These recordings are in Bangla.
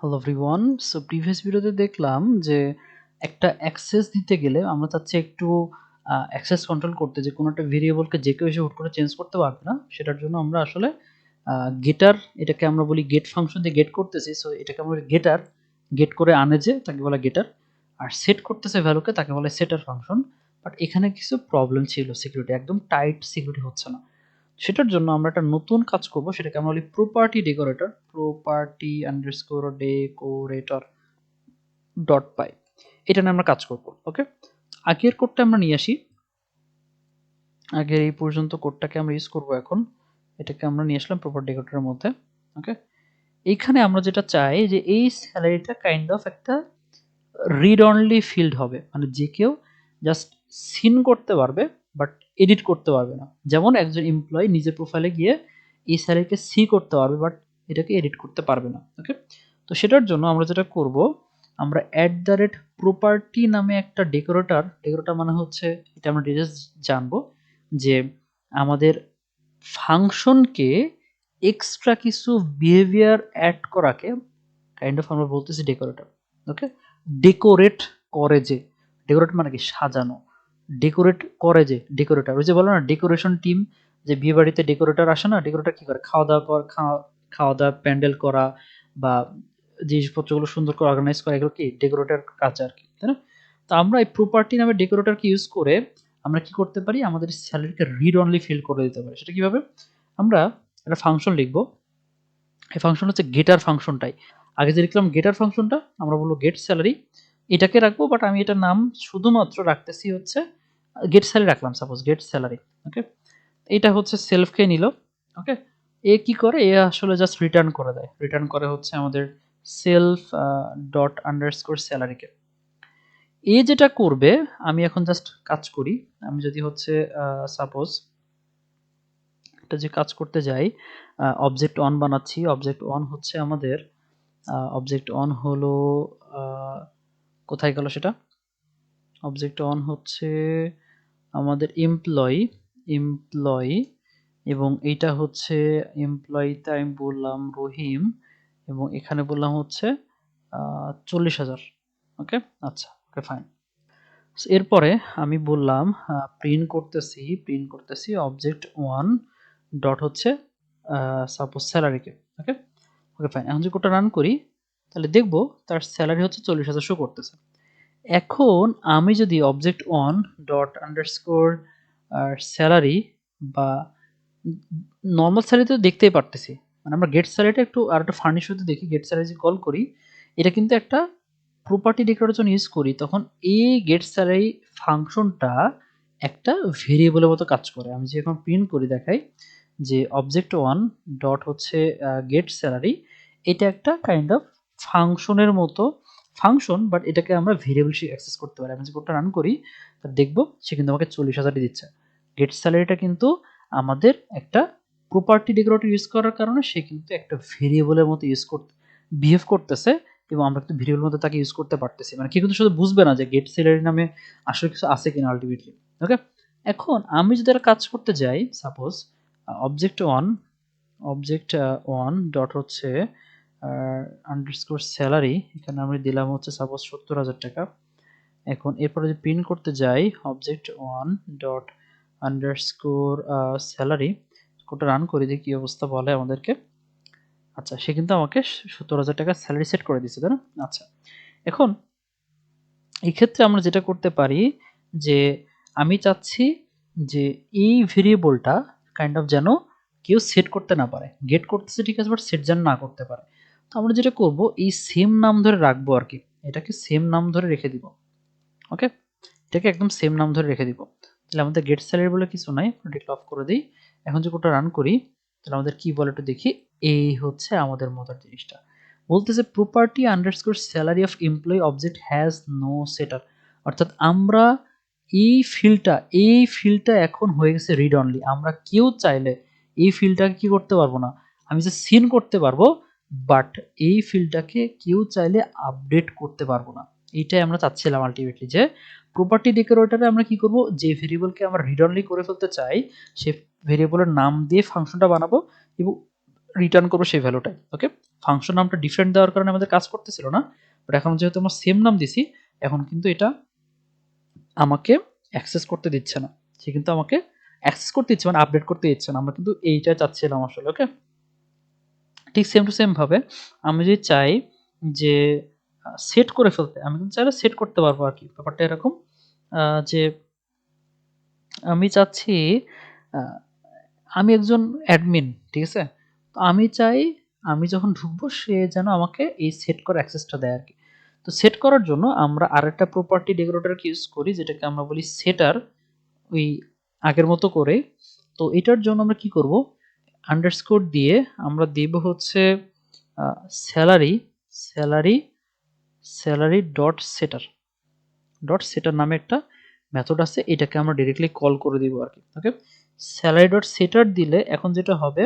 হ্যালো এভরিওয়ান সো প্রিভিয়াস ভিডিওতে দেখলাম যে একটা অ্যাক্সেস দিতে গেলে আমরা চাচ্ছি একটু অ্যাক্সেস কন্ট্রোল করতে যে কোনো একটা ভেরিয়েবলকে যে কেউ এসে হুট করে চেঞ্জ করতে পারবে না, সেটার জন্য আমরা আসলে গেটার এটাকে আমরা বলি গেট ফাংশন দিয়ে গেট করতেছি। সো এটাকে আমরা গেটার গেট করে আনে যে, তাকে বলা গেটার আর সেট করতেছে ভ্যালুকে তাকে বলে সেটার ফাংশন বাট এখানে কিছু প্রবলেম ছিল সিকিউরিটি একদম টাইট সিকিউরিটি হচ্ছে না। সেটার জন্য আমরা একটা নতুন কাজ করব, সেটাকে আমরা বলি property decorator property underscore decorator dot py এটা নিয়ে আমরা কাজ করব ওকে আগের কোডটা আমরা নিয়ে আসি। আগের এই পর্যন্ত কোডটাকে আমরা ইউজ করব এখন। এটাকে আমরা নিয়ে আসলাম প্রপার্টি ডেকোরেটরের মধ্যে ওকে এইখানে আমরা যেটা চাই যে এই স্যালারিটা কাইন্ড অফ একটা রিড অনলি ফিল্ড হবে। মানে যে কেউ জাস্ট সিন করতে পারবে বাট এডিট করতে পারবে না। যেমন একজন এমপ্লয়ি নিজের প্রোফাইলে গিয়ে এই স্যালারিকে সি করতে পারবে, বাট এটাকে এডিট করতে পারবে না ওকে তো সেটার জন্য আমরা যেটা করব, আমরা অ্যাট দ্য রেট প্রপার্টি নামে একটা ডেকোরেটর ডেকোরেটার মানে হচ্ছে, এটা আমরা ডিটেলস জানব, যে আমাদের ফাংশনকে এক্সট্রা কিছু বিহেভিয়ার অ্যাড করাকে কাইন্ড অফ আমরা বলতেছি ডেকোরেটর ওকে ডেকোরেট করে যে ডেকোরেট মানে কি সাজানো। ডেকোরেট করে যে ডেকোরেটর ওই যে বলো না ডেকোরেশন টিম যে বিয়ে বাড়িতে ডেকোরেটর আসে না ডেকোরেটর কি করে? খাওয়া দাওয়া করা, খাওয়া খাওয়া দাওয়া, প্যান্ডেল করা বা জিনিসপত্রগুলো সুন্দর করে অর্গানাইজ করা, এগুলো কি? ডেকোরেটর কাজ আর কি, তাই না? তো আমরা এই প্রপার্টি নামে ডেকোরেটরকে ইউজ করে আমরা কি করতে পারি? আমাদের স্যালারিকে রিড অনলি ফিল করে দিতে পারি। সেটা কীভাবে? আমরা একটা ফাংশন লিখব। এই ফাংশন হচ্ছে গেটার ফাংশনটাই আগে যে লিখলাম গেটার ফাংশনটা আমরা বলব গেট স্যালারি এটাকে রাখব বাট আমি এটার নাম শুধুমাত্র রাখতেছি হচ্ছে গেট স্যালারি রাখলাম সাপোজ গেট স্যালারি ওকে এটা হচ্ছে সেলফকে নিল ওকে এ কি করে? এ আসলে জাস্ট রিটার্ন করে দেয়। রিটার্ন করে হচ্ছে আমাদের সেলফ ডট আন্ডারস্কোর স্যালারিকে এ যেটা করবে, আমি এখন জাস্ট কাজ করি, আমি যদি হচ্ছে সাপোজ এটা যে কাজ করতে যাই অবজেক্ট অন বানাচ্ছি অবজেক্ট অন হচ্ছে আমাদের অবজেক্ট অন হলো কোথায় গেল সেটা? অবজেক্ট অন হচ্ছে আমাদের এমপ্লয়ি এমপ্লয়ি এবং এইটা হচ্ছে এমপ্লয়িতে আমি বললাম রহিম, এবং এখানে বললাম হচ্ছে চল্লিশ হাজার। ওকে? আচ্ছা ওকে ফাইন এরপরে আমি বললাম প্রিন্ট করতেছি প্রিন্ট করতেছি অবজেক্ট ওয়ান ডট হচ্ছে সাপোজ স্যালারিকে ওকে? ওকে ফাইন এখন যদি কোটা রান করি, তাহলে দেখব তার স্যালারি হচ্ছে চল্লিশ হাজার শো করতেছে। এখন আমি যদি object one dot underscore salary বা নর্মাল স্যালারি তো দেখতেই পারতেছি। মানে আমরা গেট স্যালারিটা একটু আর একটা ফার্নিশ হতে দেখি গেট স্যালারি কল করি, এটা কিন্তু একটা প্রপার্টি ডেকোরেটর যখন ইউজ করি, তখন এই গেট স্যালারি ফাংশনটা একটা ভেরিয়েবলের মতো কাজ করে। আমি যে এখন প্রিন্ট করি দেখাই, যে অবজেক্ট ওয়ান ডট হচ্ছে গেট স্যালারি এটা একটা কাইন্ড অফ ফাংশনের মতো ফাংশন বাট এটাকে আমরা ভেরিয়েবল অ্যাক্সেস করতে পারি। আমি যে কোডটা রান করি, তা দেখব, সে কিন্তু আমাকে চল্লিশ হাজারই দিচ্ছে। গেট স্যালারিটা কিন্তু আমাদের একটা প্রপার্টি ডেকোরেটর ইউজ করার কারণে সে কিন্তু একটা ভেরিয়েবলের মতো ইউজ করতে বিহেভ করতেছে, এবং আমরা কিন্তু ভেরিয়েবল মধ্যে তাকে ইউজ করতে পারতেছি। মানে কেউ কিন্তু শুধু বুঝবে না যে গেট স্যালারি নামে আসলে কিছু আছে কিনা আলটিমেটলি ওকে এখন আমি যদি একটা কাজ করতে যাই suppose object one object one dot হচ্ছে আন্ডারস্কোর স্যালারি এখানে আমি দিলাম হচ্ছে সাপোজ সত্তর হাজার টাকা। এখন এরপরে যদি প্রিন্ট করতে যাই object one dot underscore salary কোটা রান করে দিয়ে কী অবস্থা বলে আমাদেরকে। আচ্ছা সে কিন্তু আমাকে সত্তর হাজার টাকা স্যালারি সেট করে দিচ্ছে তাই না? আচ্ছা এখন এই ক্ষেত্রে আমরা যেটা করতে পারি যে আমি চাচ্ছি যে এই ভেরিয়েবলটা কাইন্ড অফ যেন কেউ সেট করতে না পারে। গেট করতেছে ঠিক আছে বাট সেট যেন না করতে পারে। তো আমরা যেটা করব, এই সেম নাম ধরে রাখব আর কি। এটাকে সেম নাম ধরে রেখে দিব। ওকে এটাকে একদম সেম নাম ধরে রেখে দিব। তাহলে আমাদের গেট স্যালারি বলে কিছু নাই ডিক্ল অফ করে দিই। এখন যে কোটা রান করি, তাহলে আমাদের কি বলে একটু দেখি। এই হচ্ছে আমাদের মজার জিনিসটা। বলতেছে property underscore salary of employee object has no setter অর্থাৎ আমরা এই ফিল্ডটা এই ফিল্ডটা এখন হয়ে গেছে রিড অনলি আমরা কেউ চাইলে এই ফিল্ডটাকে কি করতে পারব না। আমি যে সিন করতে পারব বাট এই ফিল্ডটাকে কেউ চাইলে আপডেট করতে পারব না। এইটাই আমরা চাচ্ছিলাম আলটিমেটলি যে প্রপার্টি ডেকোরেটরে আমরা কি করব? যে ভেরিয়েবলকে আমরা রিড অনলি করে ফেলতে চাই, সে ভেরিয়েবলের নাম দিয়ে ফাংশনটা বানাবো এবং রিটার্ন করব সেই ভ্যালুটাই ওকে ফাংশন নামটা ডিফারেন্ট দেওয়ার কারণে আমাদের কাজ করতেছিল না বাট এখন যেহেতু আমরা সেম নাম দিছি, এখন কিন্তু এটা আমাকে অ্যাক্সেস করতে দিচ্ছে না। সে কিন্তু আমাকে অ্যাক্সেস করতে দিচ্ছে মানে আপডেট করতে দিচ্ছে না। আমরা কিন্তু এইটা চাচ্ছিলাম আসলে ওকে ঠিক সেম টু সেম ভাবে আমি যদি চাই যে সেট করে ফেলতে, আমি কিন্তু চাইলে সেট করতে পারব আর কি। ব্যাপারটা এরকম যে আমি চাচ্ছি আমি একজন অ্যাডমিন ঠিক আছে? তো আমি চাই, আমি যখন ঢুকবো, সে যেন আমাকে এই সেট করার অ্যাক্সেসটা দেয় আর কি। তো সেট করার জন্য আমরা আরেকটা প্রপার্টি ডেকোরেটরকে ইউজ করি, যেটাকে আমরা বলি সেটার ওই আগের মতো করে তো এটার জন্য আমরা কি করব? আন্ডারস্কোর দিয়ে আমরা দেব হচ্ছে salary salary salary dot setter dot setter নামে একটা মেথড আছে, এটাকে আমরা ডিরেক্টলি কল করে দিব আর কি ওকে স্যালারি ডট সেটার দিলে এখন যেটা হবে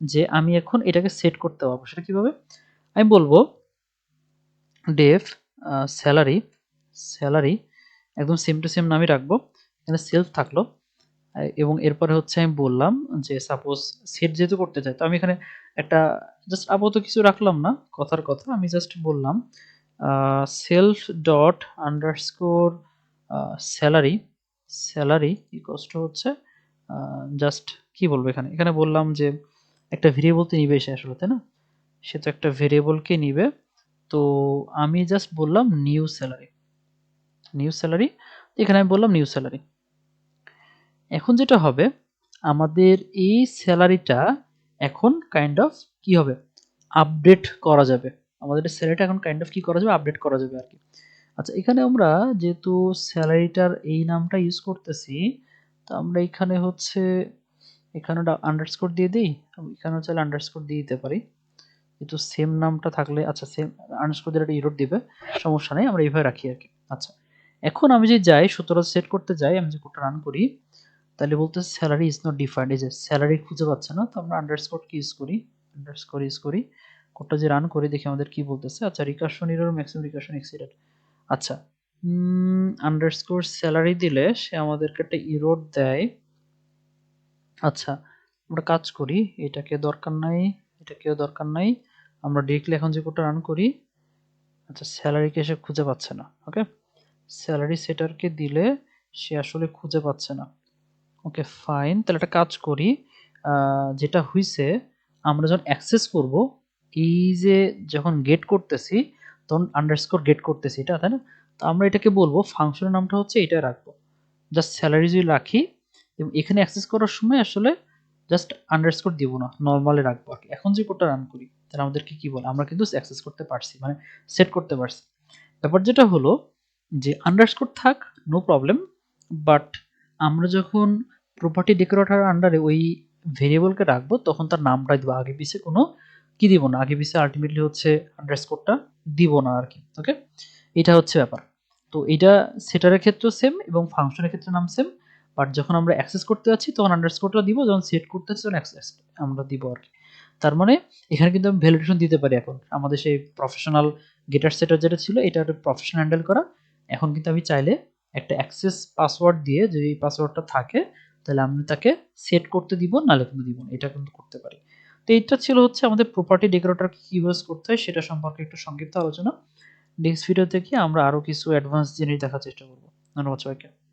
যে আমি এখন এটাকে সেট করতে পারব। সেটা কীভাবে? আমি বলব ডেফ স্যালারি স্যালারি একদম সেম টু সেম নামই রাখব। এখানে সেলফ থাকল। এবং এরপরে হচ্ছে আমি বললাম যে সাপোজ সেট যেহেতু করতে চাই, তো আমি এখানে একটা জাস্ট আপাতত কিছু রাখলাম না, কথার কথা, আমি জাস্ট বললাম self dot underscore salary salary equals to হচ্ছে? জাস্ট কি বলব এখানে? এখানে বললাম যে, একটা ভেরিয়েবল তো নিবে সে আসলে, তাই না? সে তো একটা ভেরিয়েবলকে নিবে, তো আমি জাস্ট বললাম নিউ স্যালারি নিউ স্যালারি এখানে আমি বললাম নিউ স্যালারি এখন যেটা হবে, আমাদের এই স্যালারিটা এখন কাইন্ড অফ কি হবে? আপডেট করা যাবে। আমাদের স্যালারিটা এখন কাইন্ড অফ কি করা যাবে? আপডেট করা যাবে আর কি আচ্ছা এখানে আমরা যেহেতু স্যালারিটার এই নামটা ইউজ করতেছি, তো আমরা এখানে হচ্ছে, এখানে আন্ডারস্কোর দিয়ে দিই এখানেও চাইলে আন্ডারস্কোর দিয়ে দিতে পারি। কিন্তু সেম নামটা থাকলে আচ্ছা সেম আন্ডারস্কোর দিলে একটা ইরোড দিবে, সমস্যা নেই, আমরা এইভাবে রাখি আর কি আচ্ছা এখন আমি যে যাই সতেরো সেট করতে যাই, আমি যে কোডটা রান করি তাহলে বলতে স্যালারি ইজ নট ডিফাইন্ড এই যে স্যালারি খুঁজে পাচ্ছে না, তো আমরা আন্ডারস্কোর কি ইউজ করি? আন্ডারস্কোর ইউজ করি কোডটা যে রান করি, দেখি আমাদের কি বলতেছে। আচ্ছা recursion error maximum recursion exceeded আচ্ছা আন্ডারস্কোর স্যালারি দিলে সে আমাদেরকে একটা ইরোড দেয়। আচ্ছা আমরা কাজ করি, এটাকে দরকার নাই, এটাকেও দরকার নাই। আমরা ডিরেক্টলি এখন যে কোডটা রান করি আচ্ছা স্যালারিকে সে খুঁজে পাচ্ছে না ওকে স্যালারি সেটারকে দিলে সে আসলে খুঁজে পাচ্ছে না। ওকে ফাইন তাহলে একটা কাজ করি। যেটা হইছে, আমরা যখন অ্যাক্সেস করব, এই যে যখন গেট করতেছি, তখন আন্ডারস্কোর গেট করতেছি, এটা তাই না? তো আমরা এটাকে বলব ফাংশনের নামটা হচ্ছে এটা রাখব। জাস্ট স্যালারি যদি রাখি, এবং এখানে অ্যাক্সেস করার সময় আসলে জাস্ট আন্ডারস্কোর দিব না নর্মালে রাখব আর। এখন যে কোডটা রান করি, তাহলে আমাদেরকে কি বলে? আমরা কিন্তু অ্যাক্সেস করতে পারছি মানে সেট করতে পারছি। ব্যাপার যেটা হলো, যে আন্ডারস্কোর থাক নো প্রবলেম বাট আমরা যখন প্রপার্টি ডেকোরেটর আন্ডারে ওই ভেরিয়েবলকে রাখব, তখন তার নামটা দিব। আগে পিছে কোনো কি দিব না। আগে পিছে আলটিমেটলি হচ্ছে আন্ডারস্কোরটা দিব না আর কি ওকে এটা হচ্ছে ব্যাপার। তো এটা সেটারের ক্ষেত্রেও সেম এবং ফাংশনের ক্ষেত্রে নাম সেম বাট যখন আমরা অ্যাক্সেস করতে যাচ্ছি, তখন আন্ডারস্কোরটা দিব। যখন সেট করতে যাচ্ছি, তখন অ্যাক্সেস আমরা দিব আর কি। তার মানে এখানে কিন্তু আমি ভ্যালিডেশন দিতে পারি এখন। আমাদের সেই প্রফেশনাল গেটার সেটার যেটা ছিল, এটা প্রফেশনাল হ্যান্ডেল করা। এখন কিন্তু আমি চাইলে একটা অ্যাক্সেস পাসওয়ার্ড দিয়ে যদি পাসওয়ার্ডটা থাকে, তাহলে আমি তাকে সেট করতে দিব, নাহলে কিন্তু দিব না, এটা কিন্তু করতে পারি। তো এইটা ছিল হচ্ছে আমাদের প্রপার্টি ডেকোরেটর কী ইউজ করতে হয়, সেটা সম্পর্কে একটু সংক্ষিপ্ত আলোচনা। নেক্সট ভিডিও থেকে আমরা আরও কিছু অ্যাডভান্স জিনিস দেখার চেষ্টা করব। ধন্যবাদ সবাইকে।